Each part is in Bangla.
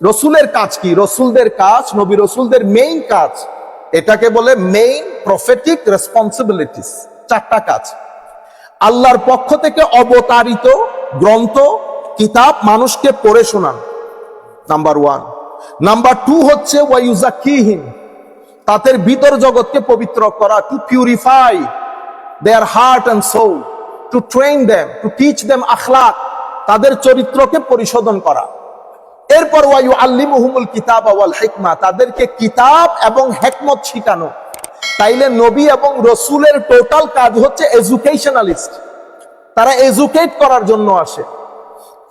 রসুলের কাজ কি? রসুলদের কাজ, নবী রসুলদের মেইন কাজ। এটাকে বলে মেইন প্রফেটিক রেসপন্সিবিলিটিস চারটা কাজ। আল্লাহর পক্ষ থেকে অবতারিত গ্রন্থ, কিতাব মানুষকে পড়ে শোনান। নাম্বার ওয়ান নাম্বার টু হচ্ছে ওয়াইউজাকিহীন তাদের ভিতর জগৎকে পবিত্র করা to purify their heart and soul to train them to teach them আখলাক তাদের চরিত্রকে পরিশোধন করা। এরপর ওয়াইউ আল্লিমুহুমুল কিতাব ওয়াল হেকমা, তাদেরকে কিতাব এবং হেকমত শিখানো তাইলে নবী এবং রসুলের টোটাল কাজ হচ্ছে এজুকেশনালিস্ট। তারা এজুকেট করার জন্য আসে।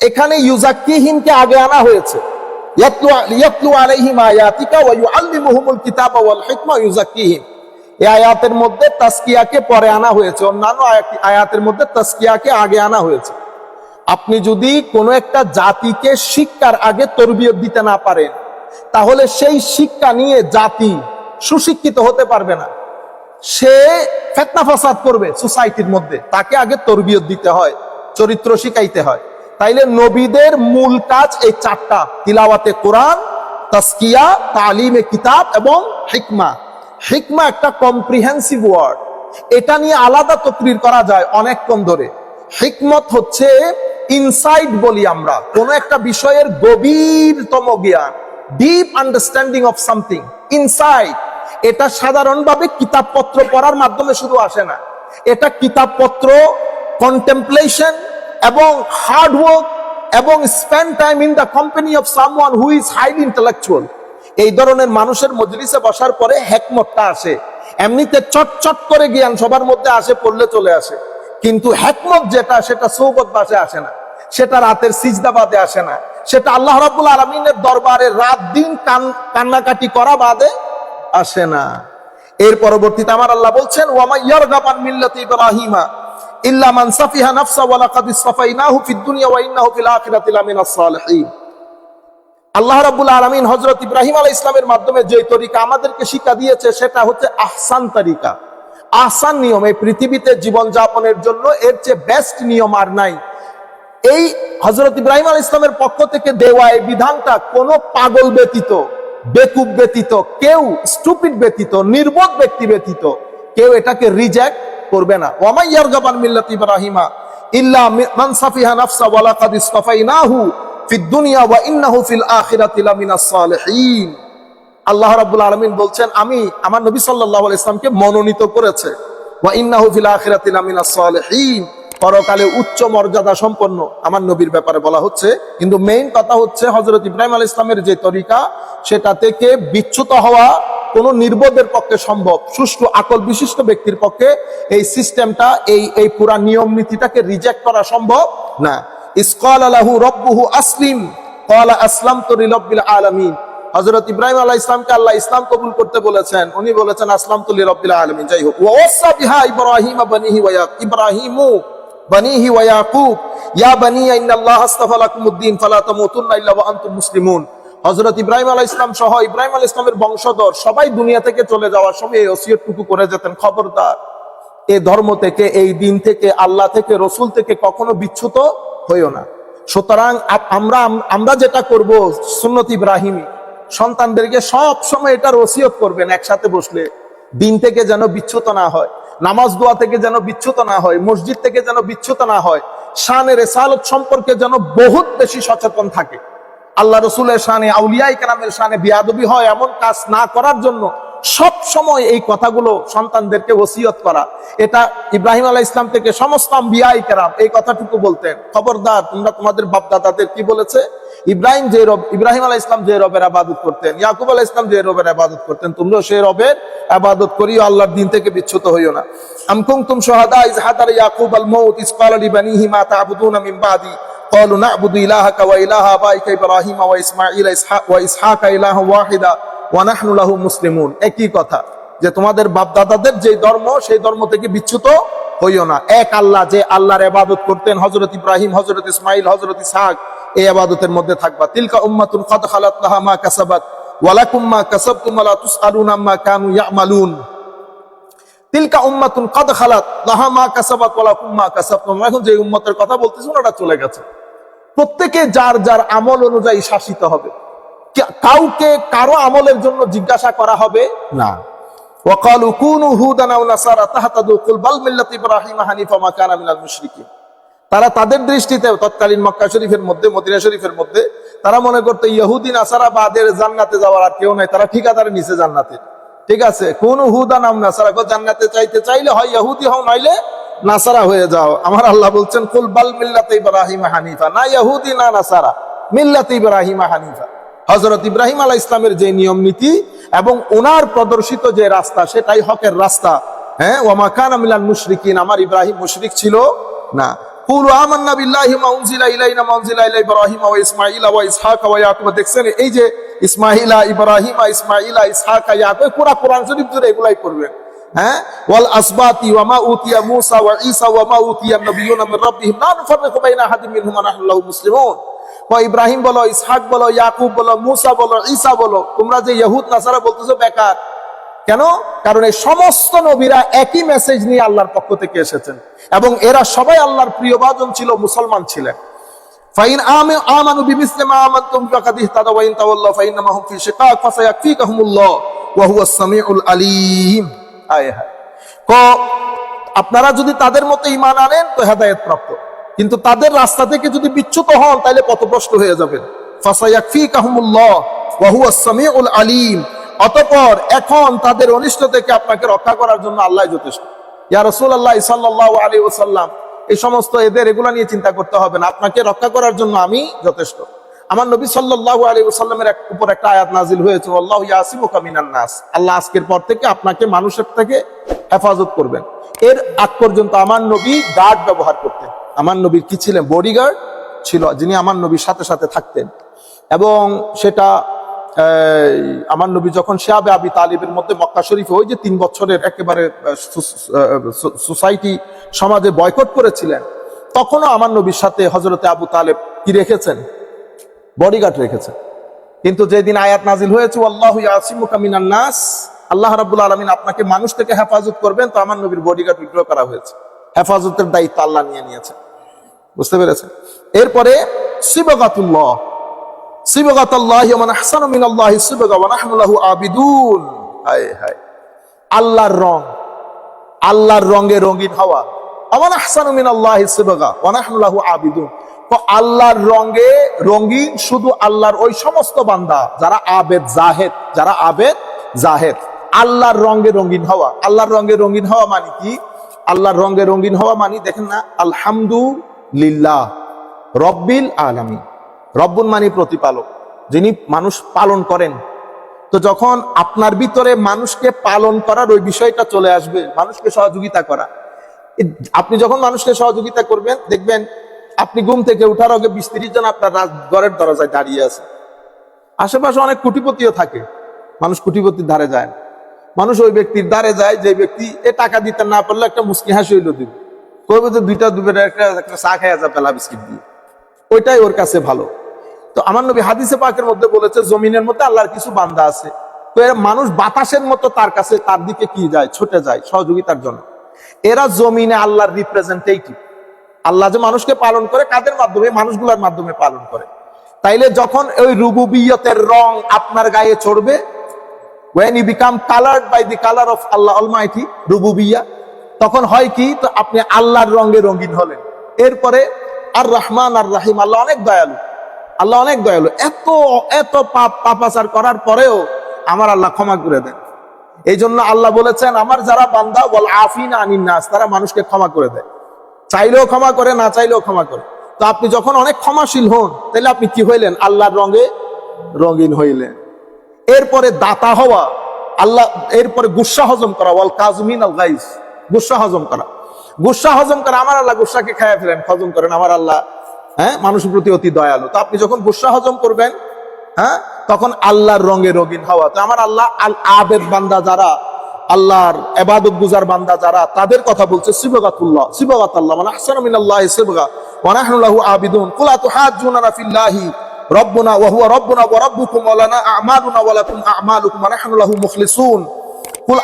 এখানে ইউজাক্কিহিনকে আগে আনা হয়েছে। আয়াতের মধ্যে তাসকিয়াকে পরে আনা হয়েছে। অন্যান্য আয়াত- আয়াতের মধ্যে তাসকিয়াকে আগে আনা হয়েছে। আপনি যদি কোনো একটা জাতিকে শিক্ষার আগে তরবিয়ত দিতে না পারেন, তাহলে সেই শিক্ষা নিয়ে জাতি সুশিক্ষিত হতে পারবে না। সে ফেতনা ফাসাদ করবে সোসাইটির মধ্যে। তাকে আগে তরবিয়ত দিতে হয়, চরিত্র শিখাইতে হয়। তাইলে নবীদের মূল কাজ এই চারটা, তিলাওয়াতে কোরআন তাসকিয়া তালিমে কিতাব এবং হিকমা। হিকমা একটা কম্প্রিহেন্সিভ ওয়ার্ড এটা নিয়ে আলাদা তকরির করা যায় অনেকক্ষণ ধরে। হিকমত হচ্ছে ইনসাইড বলি আমরা, কোন একটা বিষয়ের গভীরতম জ্ঞান deep understanding of something inside এটা সাধারণভাবে কিতাবপত্র পড়ার মাধ্যমে শুধু আসে না। এটা কিতাবপত্র কন্টেম্পলেশন এবং হার্ড ওয়ার্ক এবং spend time in the company of someone who is highly intellectual এই ধরনের মানুষের মজলিসে বসার পরে হেকমতটা আসে। এমনিতে চটচট করে জ্ঞান সবার মধ্যে আসে, পড়লে চলে আসে। কিন্তু হেকমত যেটা, সেটা সৌবত বাসে আসে না। সেটা রাতের সিজদাবাদে আসে না। সেটা আল্লাহ রাব্বুল আলমিনের দরবারে রাত দিন কান্নাকাটি করা বাদে আসে না। এর পরবর্তীতে আমার আল্লাহ বলছেন ওয়ামা ফিদ দুনিয়া আল্লাহ মাধ্যমে যে তরিকা আমাদেরকে শিক্ষা দিয়েছে, সেটা হচ্ছে পৃথিবীতে জীবন যাপনের জন্য এর চেয়ে বেস্ট নিয়ম আর নাই। এই হজরত ইব্রাহিম আল ইসলামের পক্ষ থেকে দেওয়া এই বিধানটা কোনো পাগল ব্যতীত, বেকুব ব্যতীত, কেউ স্টুপিড ব্যতীত, নির্বোধ ব্যক্তি ব্যতীত, কেউ এটাকে রিজেক্ট করবে না। ওয়ামাই ইয়ারগাবান মিল্লাত ইব্রাহিমা ইল্লা মান সাফিহা নাফসা ওয়া লাকাদ ইসতাফাইনাহু ফিদ দুনিয়া ওয়া ইন্নাহু ফিল আখিরাতি লামিনাস সালিহিন। আল্লাহ রাব্বুল আলামিন বলছেন, আমি আমার নবী সাল্লাল্লাহু আলাইহি ইসলামকে মনোনীত করেছে। ওয়া ইন্নাহু ফিল আখিরাতি লামিনাস সালিহিন। পরকালে উচ্চ মর্যাদা সম্পন্ন। আমার নবীর ব্যাপারে বলা হচ্ছে, কিন্তু মেইন কথা হচ্ছে হযরত ইব্রাহিম আলাইহিস ইসলামের যে তরিকা, সেটা থেকে বিচ্যুত হওয়া কোন নির্বোধের পক্ষে সম্ভব। সুষ্ঠু, আকল, বিশিষ্ট ব্যক্তির পক্ষে এই সিস্টেমটা এই এই পুরা নিয়ম নীতিটাকে রিজেক্ট করা সম্ভব না। ইসকাল আলাহু রব্বুহু আসলিম, ক্বালা আসলামতু লিরাব্বিল আলামিন। হযরত ইব্রাহিম আলাইহিস ইসলামকে আল্লাহ ইসলাম কবুল করতে বলেছেন। উনি বলেছেন আসলাম আসলামতু লিরাব্বিল আলামিন। যাই হোক ইব্রাহিম ইব্রাহিমু। বানিহি ইয়া ইন্নাল্লাহ আস্তাফা ফালা তামুতুন্না ইল্লা ওয়া আনতুম মুসলিমুন। ইব্রাহিম সহ ইব্রাহিম বংশধর সবাই দুনিয়া থেকে চলে যাওয়ার সময় এই করে যেতেন। খবরদার এই ধর্ম থেকে, এই দিন থেকে, আল্লাহ থেকে, রসুল থেকে কখনো বিচ্ছুত হইও না। সুতরাং আমরা আমরা যেটা করব সুন্নত ইব্রাহিমী সন্তানদেরকে সব সময় এটার ওসিয়ত করবেন একসাথে বসলে। দিন থেকে যেন বিচ্যুত না হয়। নামাজ দোয়া থেকে যেন বিচ্ছুত না হয়, মসজিদ থেকে যেন বিচ্ছুত না হয় শানের রেসালত সম্পর্কে যেন বহুত বেশি সচেতন থাকে। আল্লাহ রসুলের শানে আউলিয়া ইকরামের শানে বিয়াদবি হয় এমন কাজ না করার জন্য সব সময় এই কথাগুলো সন্তানদেরকে ওসিয়ত করা এটা ইব্রাহিম আলাহ ইসলাম থেকে সমস্ত আম্বিয়া ইকরাম এই কথাটুকু বলতেন খবরদার তোমরা তোমাদের বাপ দাদাদের কি বলেছে ইব্রাহিম যে রব ইব্রাহিম আলাহ ইসলাম যে রবের আবাদত করতেন ইয়াকুব আলাহ ইসলাম যে রবের আবাদত করতেন তোমরাও সেই রবের আবাদত করিও আল্লাহর দিন থেকে বিচ্যুত হইও না আম কুনতুম শুহাদা is হাদার Yakub Al Maut is ক্বালা লিবানিহি মা তা'বুদুনা মিন বাদি قالوا نعبد إلهك وإله آبائك إبراهيم وإسماعيل إسحاق وإسحاق إله واحدا ওয়ানাহনুল্লাহ মুসলিমুন। একই কথা, যে তোমাদের বাপদাদাদের যে ধর্ম, সেই ধর্ম থেকে বিচ্যুত হইও না। এক আল্লাহ যে আল্লাহর এবাদত করতেন হজরত ইব্রাহিম হজরত ইসমাইল হজরত ইসাহ এই আবাদতের মধ্যে থাকবা। তিলকা উম্মাতুন কদ খালাত লাহা মা কাসাবাত, ওয়ালাকুম মা কাসাবতুম ওয়ালা কানু ইয়ামালুন। তিলকা উম্মাতুন কদ খালাত লাহা মা কাসাবাত, ওয়ালাকুম মা কাসাবতুম। এখন যে উম্মতের কথা বলতেছি ওটা চলে গেছে। প্রত্যেকে যার যার আমল অনুযায়ী শাসিত হবে। কাউকে কারো আমলের জন্য জিজ্ঞাসা করা হবে না وقالوا كونوا هودا او نصارى تهتدوا قل بل ملة ابراهيم حنيفا ما كان من المشركين তারা তাদের দৃষ্টিতে তৎকালীন মক্কা শরীফের মধ্যে মদিনা শরীফের মধ্যে তারা মনে করতো ইহুদি নাসারা বাদের জান্নাতে যাওয়ার আর কেউ নাই তারা ঠিকাদারের নিচে জান্নাতে ঠিক আছে কোন হুদা নাম নাসারা গো জান্নাতে চাইতে চাইলে হয় ইহুদি হও নাইলে নাসারা হয়ে যাও আমার আল্লাহ বলছেন কুল বাল মিল্লাতে ইব্রাহিম হানিফা না ইহুদি না নাসারা মিল্লাতে ইব্রাহিম হানিফা হজরত ইব্রাহিম আলাহ ইসলামের যে নিয়ম নীতি এবং ওনার প্রদর্শিত যে রাস্তা, সেটাই হকের রাস্তা। হ্যাঁ ওমা খান আমিলান মুশরিকিন, আমার ইব্রাহিম মুশরিক ছিল না। দেখছেন, এই যে করবেন হ্যাঁ উতিয়া উতিয়া ও ইব্রাহিম বলো, ইসহাক বলো, ইয়াকুব বলো, মুসা বলো, ঈসা বলো, তোমরা যে ইহুদ, নাসারা বলতেছো বেকার। কেন? কারণ এই সমস্ত নবীরা একই মেসেজ নিয়ে আল্লাহর পক্ষ থেকে এসেছেন। এবং এরা সবাই আল্লাহর প্রিয়ভাজন ছিল, মুসলমান ছিলেন। আপনারা যদি তাদের মতো ঈমান আনেন, তো হেদায়েত প্রাপ্ত। কিন্তু তাদের রাস্তা থেকে যদি বিচ্যুত হন তাহলে পথভ্রষ্ট হয়ে যাবেন। ফাসায়াকফিকাহুমুল্লাহ ওয়া হুয়াস সামিউল আলিম। অতঃপর এখন তাদের অনিষ্ট থেকে আপনাকে রক্ষা করার জন্য আল্লাহ যথেষ্ট। ইয়া রাসূলুল্লাহ সাল্লাল্লাহু আলাইহি ওয়াসাল্লাম, এই সমস্ত এদের এগুলা নিয়ে চিন্তা করতে হবে না। আপনাকে রক্ষা করার জন্য আমি যথেষ্ট। আমার নবী সাল্লাল্লাহু আলাইহি ওয়াসাল্লামের এক- উপর একটা আয়াত নাজিল হয়েছে আল্লাহু ইয়াসিমুকা মিনান নাস। আল্লাহ আজকের পর থেকে আপনাকে মানুষের থেকে হেফাজত করবেন। এর আগ পর্যন্ত আমার নবী গার্ড ব্যবহার করতেন। আমার নবীর কি ছিলেন? বডিগার্ড ছিল, যিনি আমার নবীর সাথে সাথে থাকতেন। এবং সেটা আমার নবী যখন শেয়াবে আবি তালিবের মধ্যে মক্কা শরীফে ওই যে তিন বছরের একেবারে সোসাইটি সমাজে বয়কট করেছিলেন, তখনও আমার নবীর সাথে হজরতে আবু তালেব কি রেখেছেন? বডিগার্ড রেখেছেন। কিন্তু যেদিন আয়াত নাজিল হয়েছে আল্লাহ ইয়াসিমুকা মিনান নাস আল্লাহ রাবুল আলামিন আপনাকে মানুষ থেকে হেফাজত করবেন, তো আমার নবীর বডিগার্ড বিগ্রহ করা হয়েছে। হেফাজতের দায়িত্ব আল্লাহ নিয়ে নিয়েছেন। বুঝতে পেরেছেন? এরপরে শিবগাতুল্লাহ সিবগাতাল্লাহি ওয়া আহসানু মিনাল্লাহি সিবগা ওয়া নাহনু লাহু আবিদুন। হায় হায়। আল্লাহর রং, আল্লাহর রঙে রঙিন হওয়া। আমান আহসানু মিনাল্লাহি সিবগা ওয়া নাহনু লাহু আবিদুন। তো আল্লাহর রঙে রঙিন শুধু আল্লাহর ওই সমস্ত বান্দা, যারা আবেদ জাহেদ, যারা আবেদ জাহেদ। আল্লাহর রঙে রঙিন হওয়া। আল্লাহর রঙে রঙিন হওয়া মানে কি? আল্লাহর রঙে রঙিন হওয়া মানে দেখেন না আলহামদুলিল্লাহ রব্বিল আলামিন, রব্বুল মানি প্রতিপালক, যিনি মানুষ পালন করেন। তো যখন আপনার ভিতরে মানুষকে পালন করার ওই বিষয়টা চলে আসবে, মানুষকে সহযোগিতা করা। আপনি যখন মানুষকে সহযোগিতা করবেন, দেখবেন আপনি ঘুম থেকে উঠার আগে বিশ তিরিশ জন আপনার ঘরের দরজায় দাঁড়িয়ে আছে। আশেপাশে অনেক কুটিপতিও থাকে, মানুষ কুটিপতির ধারে যায় মানুষ ওই ব্যক্তির ধারে যায়, যে ব্যক্তি এ টাকা দিতে না পারলে একটা মুসকি হাসি হইল দিবে। করবে দুইটা একটা একটা চা খাইয়া যা পেলা বিস্কিট দিয়ে। ওইটাই ওর কাছে ভালো। তো আমার নবী হাদিসে পাকের মধ্যে বলেছে, জমিনের মধ্যে আল্লাহর কিছু বান্দা আছে। তো এরা মানুষ বাতাসের মতো তার কাছে তার দিকে কি যায়, ছুটে যায়, সহযোগিতার জন্য। এরা জমিনে আল্লাহর রিপ্রেজেন্টেটিভ আল্লাহ যে মানুষকে পালন করে, কাদের মাধ্যমে? মানুষগুলোর মাধ্যমে পালন করে। তাইলে যখন ওই রুবুবিয়তের রং আপনার গায়ে চড়বে, when you become colored by the color of Allah Almighty, রুবুবিয়া তখন হয় কি? তো আপনি আল্লাহর রঙে রঙিন হলেন। এরপরে আর রহমান আর রাহিম আল্লাহ অনেক দয়ালু। আল্লাহ অনেক দয়ালু। এত এত পাপ, পাপাচার করার পরেও আমার আল্লাহ ক্ষমা করে দেন। এই জন্য আল্লাহ বলেছেন, আমার যারা বান্দা বল আফিন আনিন নাস তারা মানুষকে ক্ষমা করে দেয়। চাইলেও ক্ষমা করে, না চাইলেও ক্ষমা করে। তো আপনি যখন অনেক ক্ষমাশীল হন, তাহলে আপনি কি হইলেন? আল্লাহর রঙে রঙিন হইলেন। এরপরে দাতা হওয়া, আল্লাহ, এরপরে গুসা হজম করা, ওয়াল কাজমিন আল গাইস। গুসা হজম করা। গুসা হজম করা, আমার আল্লাহ গুসাকে খায়া ফেলেন, হজম করেন। আমার আল্লাহ হ্যাঁ মানুষের প্রতি অতি দয়ালু। তো আপনি যখন গুসা হজম করবেন হ্যাঁ তখন আল্লাহর রঙে রঙিন হওয়া। তো আমার আল্লাহ আল আবেদ বান্দা যারা, আল্লাহর এবাদত গুজার বান্দা যারা, তাদের কথা বলছে, সিবগাতুল্লাহ, সিবগাতাল্লাহ মানে আহসানু মিনাল্লাহি সিবগা, ওয়া নাহনু লাহু আবিদুন। কুল আতুহাজ্জুনা ফিল্লাহি, রব্বুনা, ওয়া হুয়া রব্বুনা, ওয়া রাব্বুকুম, ওয়া লানা আ'মালুনা, ওয়া লাকুম আ'মালুকুম, ওয়া মুখলিসুন। হুয়া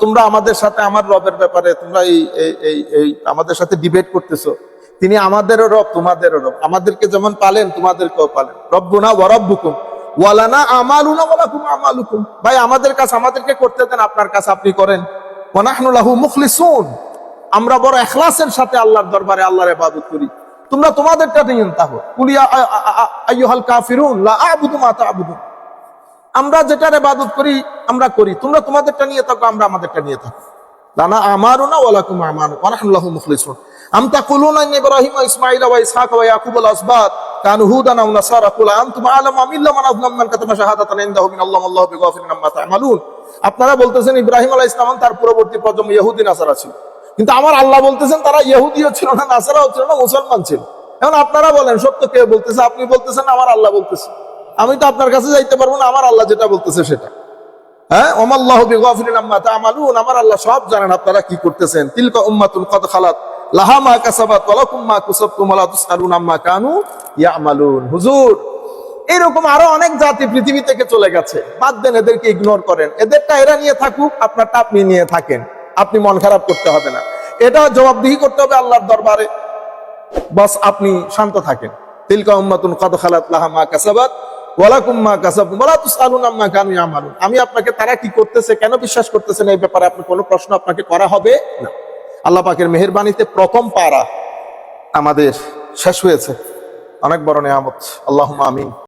তোমরা আমাদের সাথে আমার রবের ব্যাপারে তোমরা এই আমাদের সাথে ডিবেট তিনি আমাদেরও রব তোমাদেরও রব আমাদেরকে যেমন পালেন তোমাদেরকেও পালেন ওয়ালানা আমালুনা আমালুকুম ভাই আমাদের আমাদেরকে করতে দেন আপনার কাজ আপনি করেন ওয়ানাহনু মুখলিসুন আমরা বড় এখলাসের সাথে আল্লাহর দরবারে আল্লাহর ইবাদত করি তোমরা তোমাদেরটা নিয়ে তাহো কুলিয়া আইয়ুহাল কাফিরুন লা আবুদু মা তা'বুদুন আমরা যেটার ইবাদত করি, আমরা করি। তোমরা তোমাদেরটা নিয়ে থাকো, আমরা আমাদেরটা নিয়ে থাকো। লানা আমারুনা ওয়ালাকুম আমানু ওয়া নাহনু লাহু মুখলিসুন। আম তাকুলুনা ইন ইব্রাহিম ওয়া ইসহাক ওয়া ইয়াকুব আল আসবাত হুদান আও নাসারা কুল আনতুম আলামু মান আযলাম মান শাহাদাতান ইনদাহু মিন আল্লাহ বিগাফিরিন আম্মা আপনারা বলতেছেন ইব্রাহিম আলাইহিস সালাম তার পরবর্তী প্রজন্ম ইহুদি, নাসারা ছিল। কিন্তু আমার আল্লাহ বলতেছেন তারা ইহুদিও ছিল না, নাসারাও ছিল না, মুসলমান ছিল। এখন আপনারা বলেন, সত্য কে বলতেছে? আপনি বলতেছেন, আমার আল্লাহ বলতেছে। আমি তো আপনার কাছে যাইতে পারব না, আমার আল্লাহ যেটা বলতেছে সেটা। হ্যাঁ? ওমাল্লাহ আমার আল্লাহ সব জানেন আপনারা কি করতেছেন। তিলকা খালাত, লাহা মা কাসাবাত আম্মা কানু ইয়ামালুন। হুজুর, এরকম আরও অনেক জাতি পৃথিবী থেকে চলে গেছে। বাদ দেন এদেরকে ইগনোর করেন। এদেরটা এরা নিয়ে থাকুক, আপনারটা আপনি নিয়ে থাকেন। আপনি মন খারাপ করতে হবে না। এটা জবাবদিহি করতে হবে আল্লাহর দরবারে। বাস আপনি শান্ত থাকেন। তিলকা উম্মাতুন কদ খালাত, লাহা মা কাসাবাত ওয়ালাকুম মা কাসাবতুম ওয়া লা তুসআলুন আম্মা কানু ইয়ামালুন। আমি আপনাকে, তারা কি করতেছে, কেন বিশ্বাস করতেছেন এই ব্যাপারে আপনি কোনো প্রশ্ন আপনাকে করা হবে না। আল্লাহ পাকের মেহরবানিতে প্রথম পারা আমাদের শেষ হয়েছে। অনেক বড় নিয়ামত। আল্লাহ আমিন।